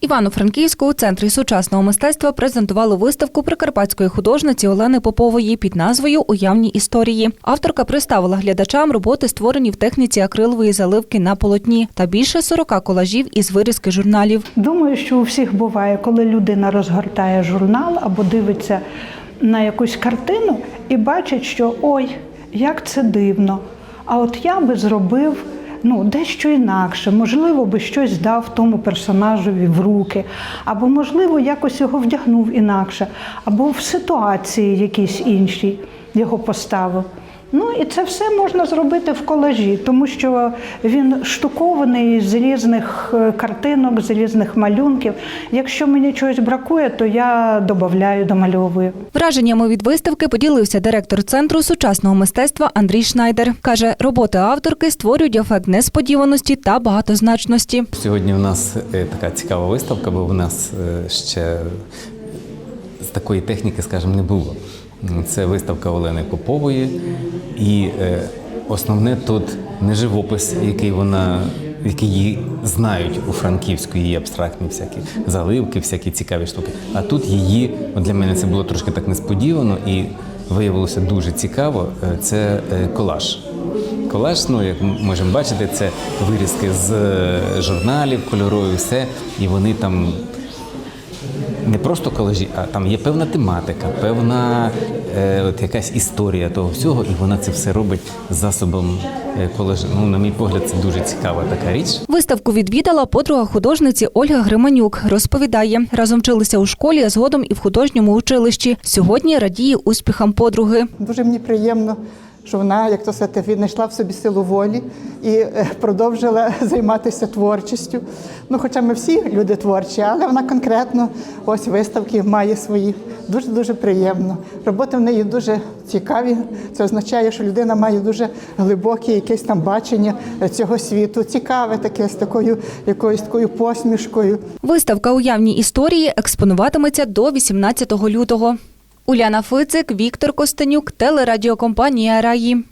Івано-Франківську у центрі сучасного мистецтва презентували виставку прикарпатської художниці Олени Попової під назвою Уявні історії. Авторка представила глядачам роботи, створені в техніці акрилової заливки на полотні, та більше 40 колажів із вирізки журналів. Думаю, що у всіх буває, коли людина розгортає журнал або дивиться на якусь картину і бачить, що ой, як це дивно. А от я би зробив ну, дещо інакше, можливо, би щось дав тому персонажеві в руки, або, можливо, якось його вдягнув інакше, або в ситуації якійсь іншій його поставив. Ну і це все можна зробити в колажі, тому що він штукований з різних е, картинок, з різних малюнків. Якщо мені чогось бракує, то я додаю, домальовую. Враженнями від виставки поділився директор центру сучасного мистецтва Андрій Шнайдер. Каже, роботи авторки створюють ефект несподіваності та багатозначності. Сьогодні у нас е, така цікава виставка, бо у нас е, ще з такої техніки, скажімо, не було. Це виставка Олени Попової, і е, основне тут не живопис, який вона. Який її знають у Франківську, її абстрактні всякі заливки, всякі цікаві штуки. А тут її, от для мене це було трошки так несподівано і виявилося дуже цікаво. е, Це е, колаж. Колаж, ну як ми можемо бачити, це вирізки з журналів, кольорові, все, і вони там не просто колажі, а там є певна тематика, певна е, от якась історія того всього, і вона це все робить засобом е, колажу. Ну, на мій погляд, це дуже цікава така річ. Виставку відвідала подруга художниці Ольга Гриманюк. Розповідає, разом вчилися у школі, а згодом і в художньому училищі. Сьогодні радіє успіхам подруги. Дуже мені приємно, що вона, як то сказати, віднайшла в собі силу волі і е, продовжила займатися творчістю. Ну, хоча ми всі люди творчі, але вона конкретно ось виставки має свої. Дуже дуже приємно. Роботи в неї дуже цікаві. Це означає, що людина має дуже глибоке якесь там бачення цього світу. Цікаве таке з такою якоюсь такою посмішкою. Виставка Уявні історії експонуватиметься до 18 лютого. Уляна Фицик, Віктор Костенюк, телерадіокомпанія Раї.